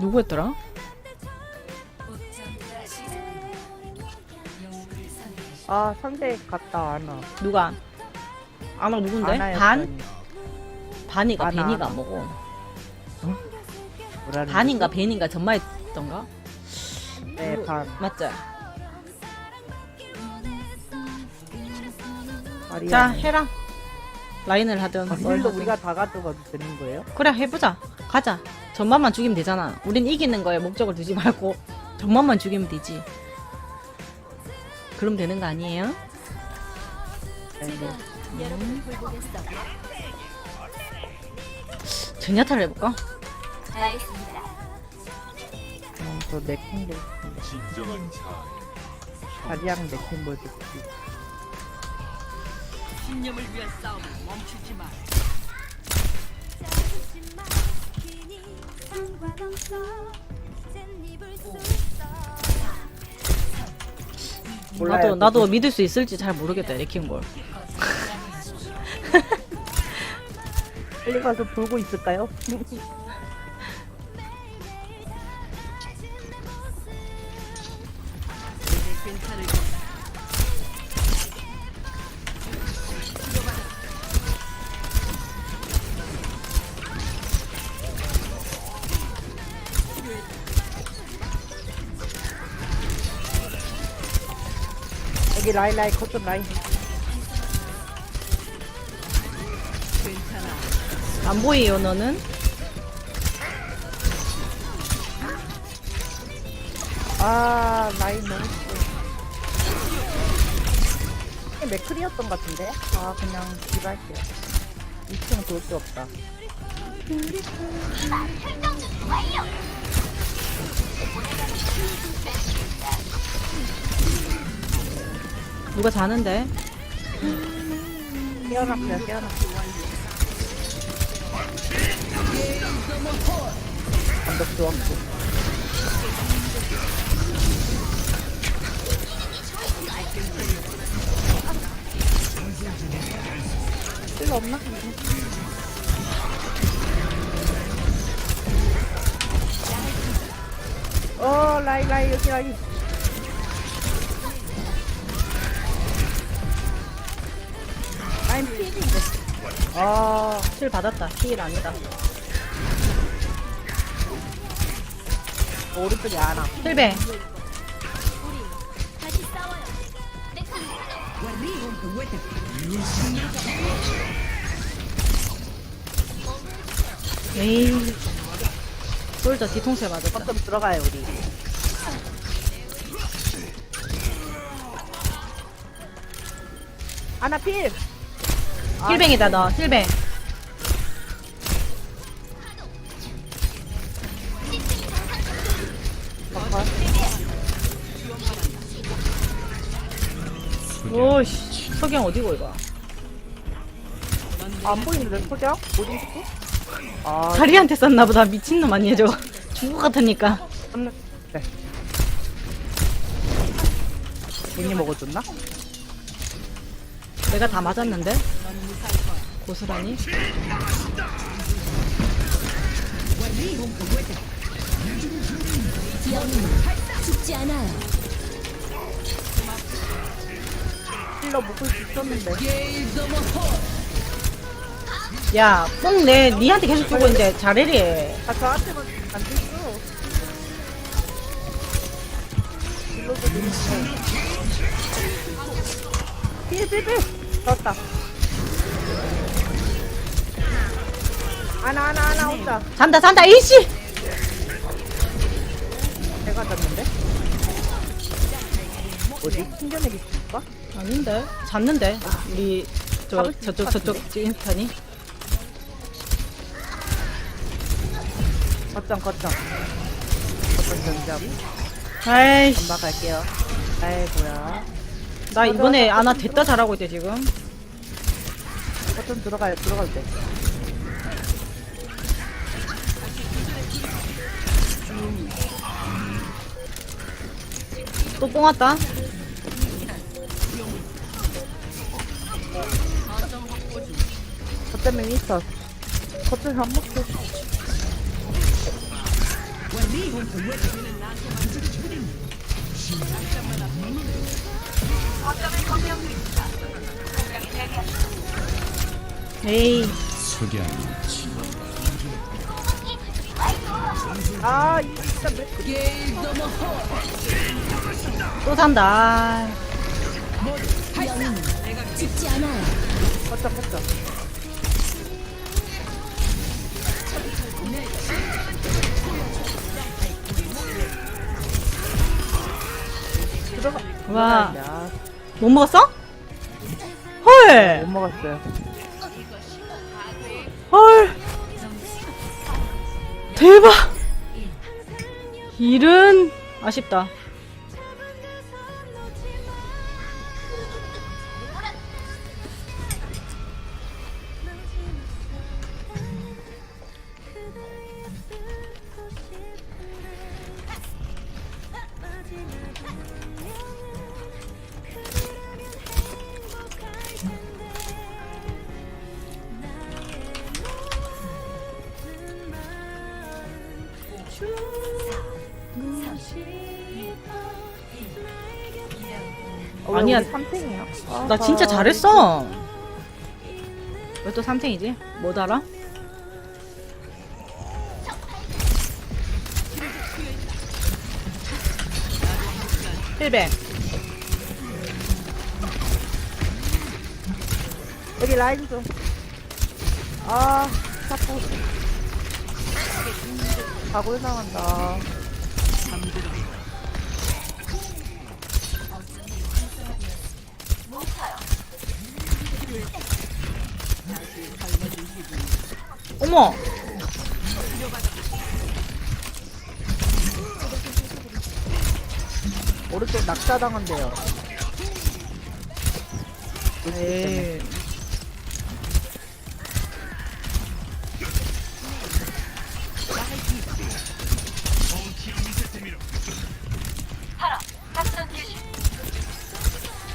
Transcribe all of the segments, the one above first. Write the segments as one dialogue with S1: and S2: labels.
S1: 누구였더라?
S2: 아 상대 갔다 안아.
S1: 누가? 아나 누군데? 반?
S2: 아나였더니.
S1: 반이가
S2: 아나,
S1: 베니가
S2: 아나.
S1: 뭐고?
S2: 뭐라는
S1: 반인가
S2: 거지?
S1: 베니가 전마했던가?
S2: 네 반.
S1: 맞죠?
S2: 아리아.
S1: 자 해라 라인을 하든
S2: 아,
S1: 뭘
S2: 힐도
S1: 하든
S2: 우리가 다 가져가도 되는 거예요?
S1: 그래 해보자 가자 전만만 죽이면 되잖아 우린 이기는 거에 목적을 두지 말고 전만만 죽이면 되지 그럼 되는 거 아니에요? 음. 전야타를 해볼까?
S2: 음, 저 네킹볼.
S3: 진정한 자
S2: 아리랑 네킹볼 듣기.
S4: 신념을 위한 싸움을 멈추지 마.
S1: 나도 나도. 믿을 수 있을지 잘 모르겠다 레킹볼
S2: 빨리 가서 보고 있을까요? 여기 라인 라인 거점 라인.
S4: 괜찮아.
S1: 안 보이요 너는?
S2: 아 라인 너무 세. 맥클이었던 것 같은데? 아 그냥 기발게요. 2층 돌게 없다.
S1: 누가 자는데?
S2: 깨어났어요 깨어났어. 감독 좋았고. 필요 없나? 어 라이 라이 여기 라이 라인 필인데
S1: 아실 받았다. 실 아니다.
S2: 오른쪽이 안아
S1: 힐배. 에이. 솔저 뒤통수에 맞았다.
S2: 거점 들어가요 우리. 아나 필
S1: 힐뱅이다 너 힐뱅 오씨 석영 어디고 이거
S2: 안 보이는데 소장? 어디 있지? 아
S1: 다리한테 쐈나 보다 미친놈 아니야 저거 죽을 것 같으니까
S2: 네. 네. 괜히 먹어줬나?
S1: 내가 다 맞았는데 고스란히.
S5: 죽지 않아요.
S2: 힐러 먹을 수 있었는데.
S1: 야 뽕내 니한테 계속 주고 있는데 잘해리
S2: 아 저한테만 안 됐어. 힐러도 되는데 필필필 졌다 아나 아나 아나 온다
S1: 잔다 잔다 이씨!
S2: 내가 졌는데? 어디? 충전액이 있을까?
S1: 아닌데. 잤는데. 우리 저
S2: 잡을 수
S1: 저쪽
S2: 있을 것
S1: 저쪽 인스타니
S2: 거점 거점 거점 전자부
S1: 아이씨.
S2: 금방 갈게요. 아이고야.
S1: 나 이번에 아나 됐다 잘하고 있대 지금.
S2: 거점 들어가요 들어갈 때
S1: 또 뽕 왔다.
S2: 거점에 미스터. 거점 한 먹고
S1: 에이
S2: 아, 이 진짜 맥크리.
S1: 또 산다
S2: 거점. 들어가.
S1: 와.
S2: 야,
S1: 못 먹었어? 헐
S2: 못 먹었어요.
S1: 헐 대박. 일은 아쉽다 아니야.
S2: 우리 삼탱이야. 아,
S1: 나 진짜 잘했어 왜 또 3탱이지? 못 알아? 힐백
S2: 여기 라인 좀. 아, 자꾸. 가골 당한다.
S1: 어 머.
S2: 오른쪽 낙사 당한대요.
S1: 에이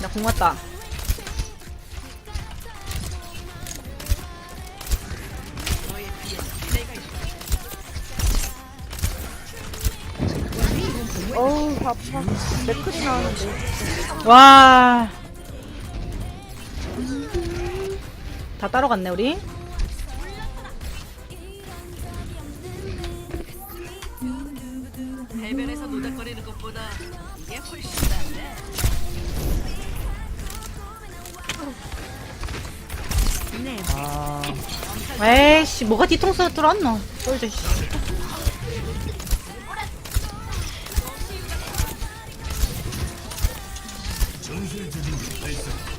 S1: 나공 왔다
S2: 아파. 맥크리 나오는데.
S1: 와. 다 따로 갔네, 우리.
S4: 해변에서 노닥거리는 것보다 이게 훨씬 낫네.
S2: 아,
S1: 에이씨, 뭐가 뒤통수 뚫었노? 쫄져, 씨.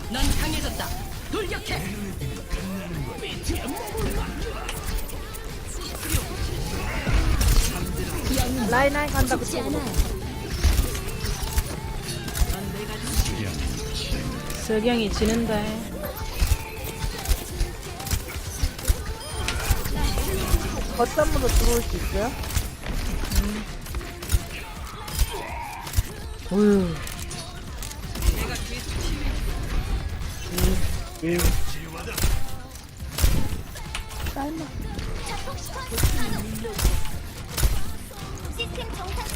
S4: 넌 강해졌다. 돌격해.
S2: 라인 라인 간다.
S5: 않아요.
S1: 석영이 지는데.
S2: 거점으로 들어올 수 있어요?
S1: 어휴.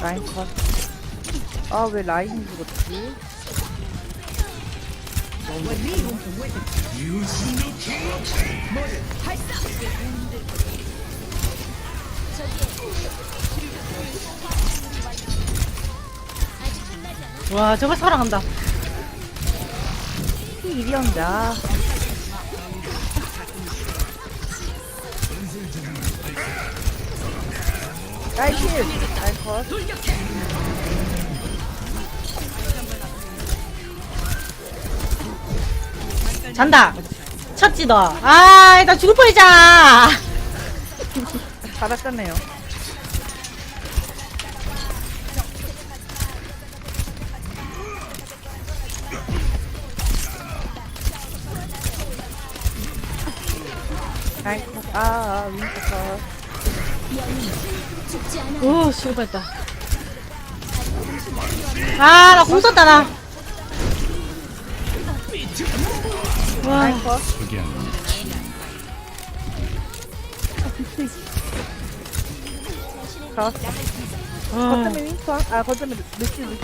S2: 라인 컷. 아, 왜 라인 죽었지?
S1: 와, 저걸 사랑한다.
S2: 이리 혼자. 라인 킬! 라인 컷.
S1: 잔다. 쳤지, 너. 아, 나 죽을 뻔했잖아.
S2: 잘하셨네요. 컷. 아, 아, 윈터 컷.
S5: 죽지 않아요.
S1: 오, 죽을 뻔했다. 아, 나 공 썼다, 나. 와.
S2: 컷.
S1: 아,
S2: 거점에? 아 거점에 루시 루시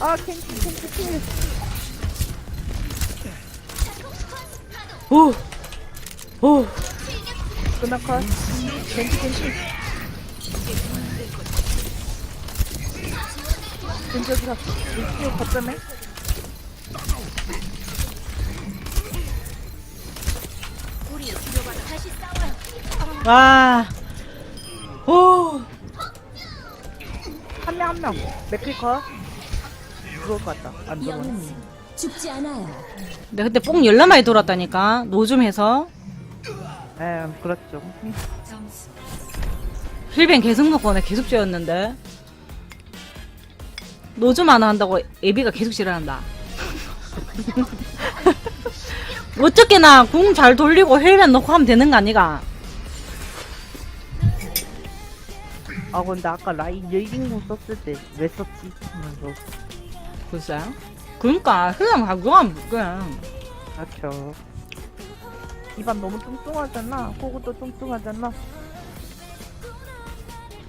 S2: 아 캔디 캔디 캔디
S1: 오, 오,
S2: 그나카 캔디 캔디. 캔디 어디 갔어 루시 거점
S1: 와, 오,
S2: 한 명 한명 맥클커 들어올 것 같다 안 들어오네
S5: 영웅은 죽지 않아요.
S1: 내가 그때 뽕 열나 많이 돌았다니까. 노좀 해서.
S2: 에 그렇죠
S4: 점수
S1: 힐뱅 계속 먹고 내 계속 쬐었는데. 노좀 하나 한다고 애비가 계속 지랄한다. 어떻게나 궁 잘 돌리고 힐뱅 넣고 하면 되는 거 아니가?
S2: 아 근데 아까 라인 여인공 썼을 때 왜 썼지? 하면서
S1: 글쎄요. 그러니까 그냥 가져가면 그냥.
S2: 그렇죠 입안 너무 뚱뚱하잖아 호구도 뚱뚱하잖아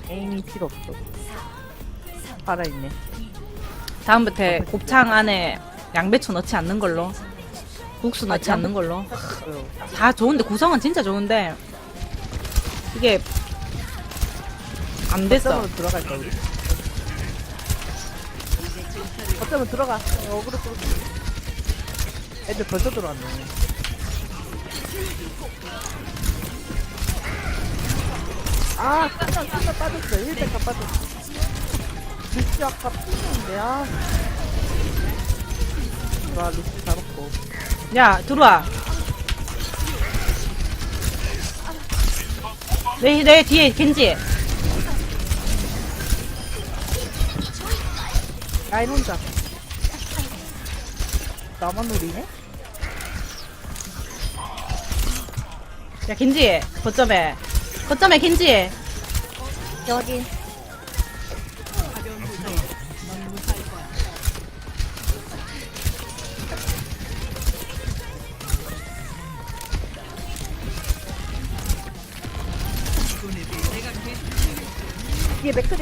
S2: 에임이 필요 없어 살아있네
S1: 다음부터 곱창 안에 양배추 넣지 않는 걸로. 국수 넣지 않는 걸로. 다 좋은데 구성은 진짜 좋은데 이게 안 됐어.
S2: 거점으로 들어갈까 우리? 거점으로 들어가 어그로 끌고 애들 벌써 들어왔네 아 깜짝 깜짝 빠졌어 1대가 빠졌어 루시 아까 피는데 아 와, 루시 잡았고.
S1: 야 들어와. 내, 내 뒤에 겐지.
S2: 라인 혼자. 나만 노리네?
S1: 야 겐지. 거점에. 거점에 겐지.
S2: 여기.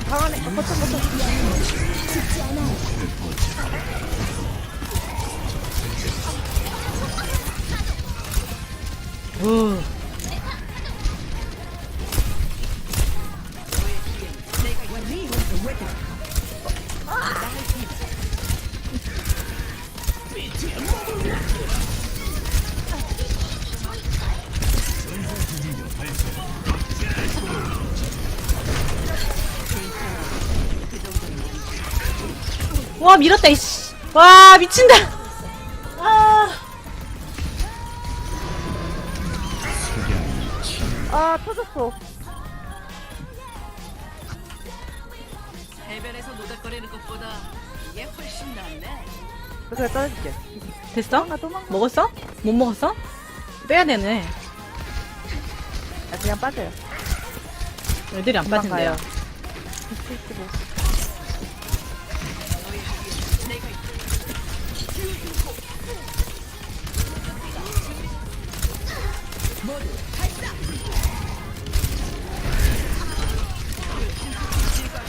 S2: 방 안에
S5: 죽지 않아요.
S1: 우. 와 밀었다 이씨. 와 미친다. 아.
S2: 아 터졌어
S4: 해변에서 노닥거리는 것보다 이게 훨씬 낫네.
S2: 그래서 떨어질게
S1: 됐어?
S2: 도망가 도망가
S1: 먹었어? 못 먹었어? 빼야 되네.
S2: 아, 그냥 빠져요
S1: 애들이 안
S2: 도망가요.
S1: 빠진대요.
S2: 75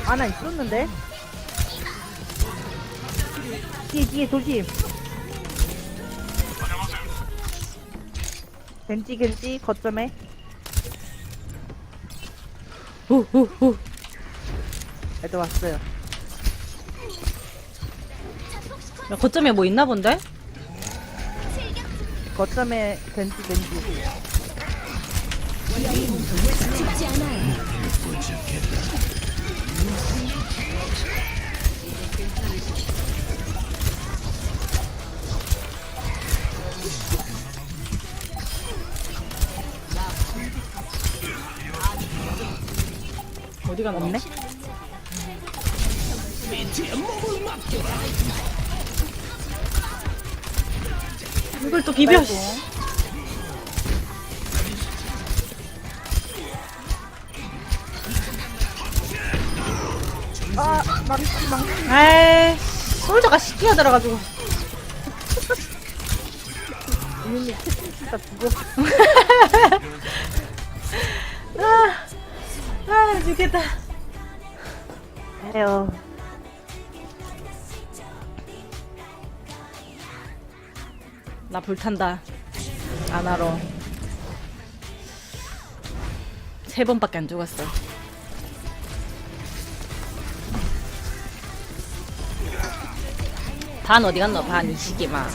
S2: 아나 있었는데? 뒤에 뒤에 조심. 겐지 겐지 거점에.
S1: 후후후.
S2: 애들 왔어요
S1: 야, 거점에 뭐 있나 본데?
S2: 거점에 겐지
S5: 죽지 않아요.
S1: 어디가
S2: 없네
S1: 이걸 또 비벼.
S2: 아, 망, 망.
S1: 에이, 솔저가 시키가 들어가지고.
S2: 이놈이 진짜 무거워.
S1: 아, 아, 죽겠다.
S2: 에휴.
S1: 나 불탄다. 안 하러. 세 번밖에 안 죽었어. 반 어디 갔노? 반 이시기마.